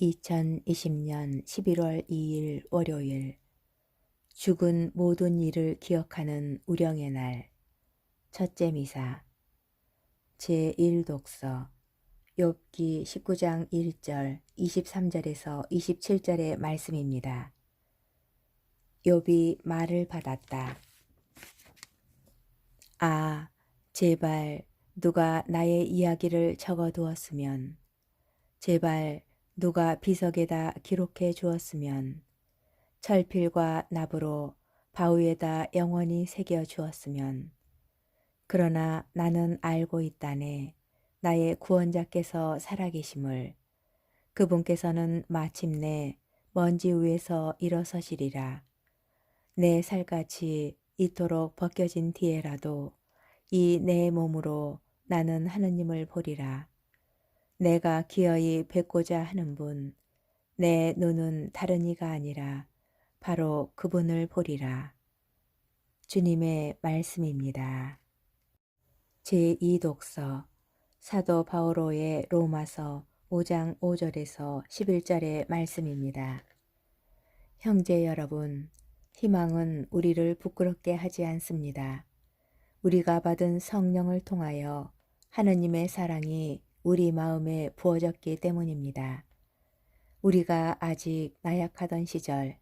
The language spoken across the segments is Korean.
2020년 11월 2일 월요일 죽은 모든 일을 기억하는 우령의 날 첫째 미사 제1독서 욥기 19장 1절 23절에서 27절의 말씀입니다. 욥이 말을 받았다. 아, 제발 누가 나의 이야기를 적어 두었으면 제발 누가 비석에다 기록해 주었으면 철필과 납으로 바위에다 영원히 새겨 주었으면. 그러나 나는 알고 있다네. 나의 구원자께서 살아계심을. 그분께서는 마침내 먼지 위에서 일어서시리라. 내 살같이 이토록 벗겨진 뒤에라도 이 내 몸으로 나는 하느님을 보리라 내가 기어이 뵙고자 하는 분, 내 눈은 다른 이가 아니라 바로 그분을 보리라. 주님의 말씀입니다. 제2독서 사도 바오로의 로마서 5장 5절에서 11절의 말씀입니다. 형제 여러분, 희망은 우리를 부끄럽게 하지 않습니다. 우리가 받은 성령을 통하여 하느님의 사랑이 우리 마음에 부어졌기 때문입니다. 우리가 아직 나약하던 시절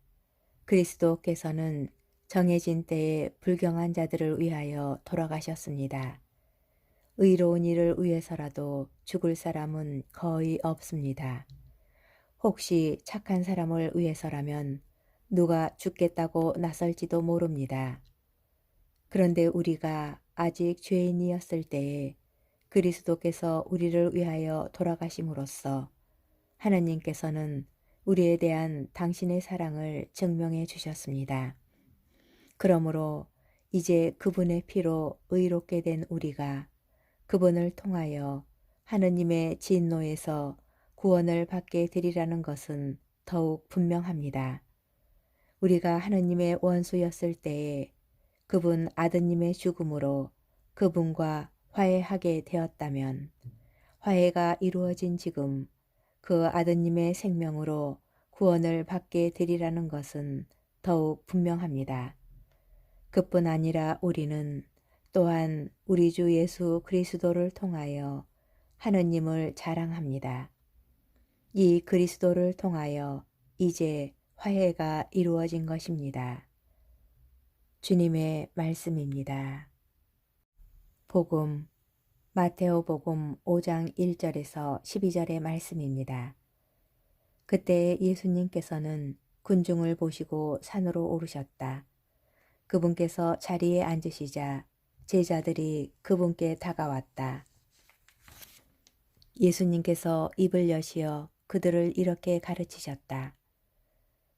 그리스도께서는 정해진 때에 불경한 자들을 위하여 돌아가셨습니다. 의로운 일을 위해서라도 죽을 사람은 거의 없습니다. 혹시 착한 사람을 위해서라면 누가 죽겠다고 나설지도 모릅니다. 그런데 우리가 아직 죄인이었을 때에 그리스도께서 우리를 위하여 돌아가심으로써 하나님께서는 우리에 대한 당신의 사랑을 증명해 주셨습니다. 그러므로 이제 그분의 피로 의롭게 된 우리가 그분을 통하여 하느님의 진노에서 구원을 받게 되리라는 것은 더욱 분명합니다. 우리가 하느님의 원수였을 때에 그분 아드님의 죽음으로 그분과 화해하게 되었다면 화해가 이루어진 지금 그 아드님의 생명으로 구원을 받게 되리라는 것은 더욱 분명합니다. 그뿐 아니라 우리는 또한 우리 주 예수 그리스도를 통하여 하느님을 자랑합니다. 이 그리스도를 통하여 이제 화해가 이루어진 것입니다. 주님의 말씀입니다. 복음 마테오 복음 5장 1절에서 12절의 말씀입니다. 그때 예수님께서는 군중을 보시고 산으로 오르셨다. 그분께서 자리에 앉으시자 제자들이 그분께 다가왔다. 예수님께서 입을 여시어 그들을 이렇게 가르치셨다.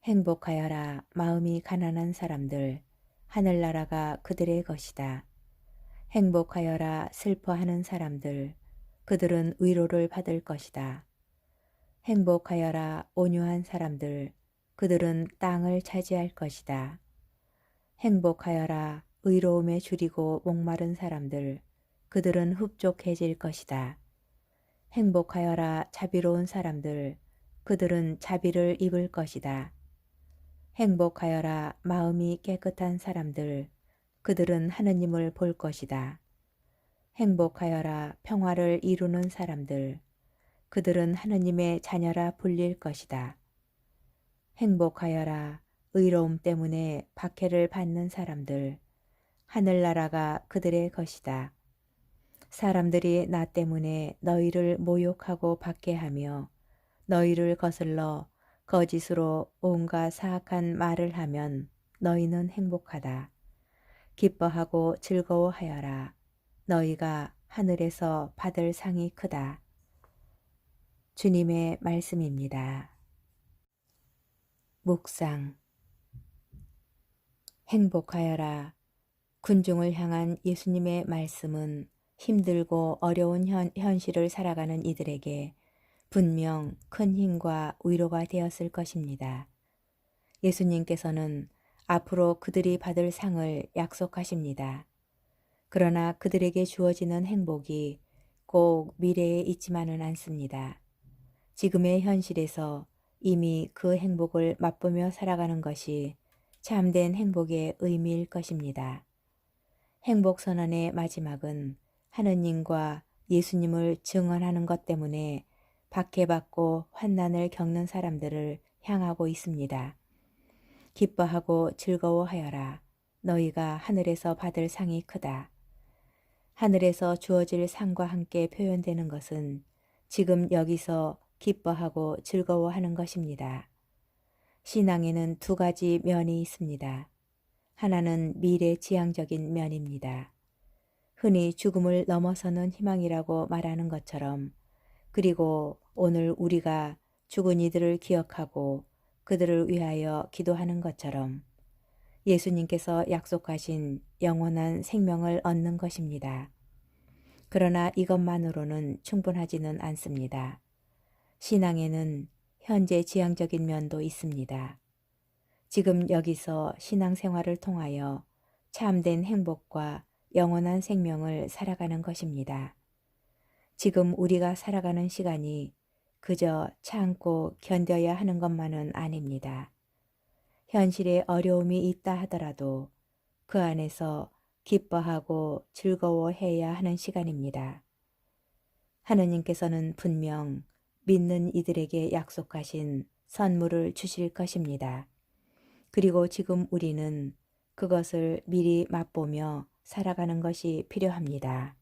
행복하여라 마음이 가난한 사람들 하늘나라가 그들의 것이다. 행복하여라 슬퍼하는 사람들, 그들은 위로를 받을 것이다. 행복하여라 온유한 사람들, 그들은 땅을 차지할 것이다. 행복하여라 의로움에 줄이고 목마른 사람들, 그들은 흡족해질 것이다. 행복하여라 자비로운 사람들, 그들은 자비를 입을 것이다. 행복하여라 마음이 깨끗한 사람들, 그들은 하느님을 볼 것이다. 행복하여라 평화를 이루는 사람들. 그들은 하느님의 자녀라 불릴 것이다. 행복하여라 의로움 때문에 박해를 받는 사람들. 하늘나라가 그들의 것이다. 사람들이 나 때문에 너희를 모욕하고 박해하며 너희를 거슬러 거짓으로 온갖 사악한 말을 하면 너희는 행복하다. 기뻐하고 즐거워하여라. 너희가 하늘에서 받을 상이 크다. 주님의 말씀입니다. 묵상 행복하여라. 군중을 향한 예수님의 말씀은 힘들고 어려운 현, 현실을 살아가는 이들에게 분명 큰 힘과 위로가 되었을 것입니다. 예수님께서는 앞으로 그들이 받을 상을 약속하십니다. 그러나 그들에게 주어지는 행복이 꼭 미래에 있지만은 않습니다. 지금의 현실에서 이미 그 행복을 맛보며 살아가는 것이 참된 행복의 의미일 것입니다. 행복 선언의 마지막은 하느님과 예수님을 증언하는 것 때문에 박해받고 환난을 겪는 사람들을 향하고 있습니다. 기뻐하고 즐거워하여라. 너희가 하늘에서 받을 상이 크다. 하늘에서 주어질 상과 함께 표현되는 것은 지금 여기서 기뻐하고 즐거워하는 것입니다. 신앙에는 두 가지 면이 있습니다. 하나는 미래 지향적인 면입니다. 흔히 죽음을 넘어서는 희망이라고 말하는 것처럼 그리고 오늘 우리가 죽은 이들을 기억하고 그들을 위하여 기도하는 것처럼 예수님께서 약속하신 영원한 생명을 얻는 것입니다. 그러나 이것만으로는 충분하지는 않습니다. 신앙에는 현재 지향적인 면도 있습니다. 지금 여기서 신앙생활을 통하여 참된 행복과 영원한 생명을 살아가는 것입니다. 지금 우리가 살아가는 시간이 그저 참고 견뎌야 하는 것만은 아닙니다. 현실에 어려움이 있다 하더라도 그 안에서 기뻐하고 즐거워해야 하는 시간입니다. 하느님께서는 분명 믿는 이들에게 약속하신 선물을 주실 것입니다. 그리고 지금 우리는 그것을 미리 맛보며 살아가는 것이 필요합니다.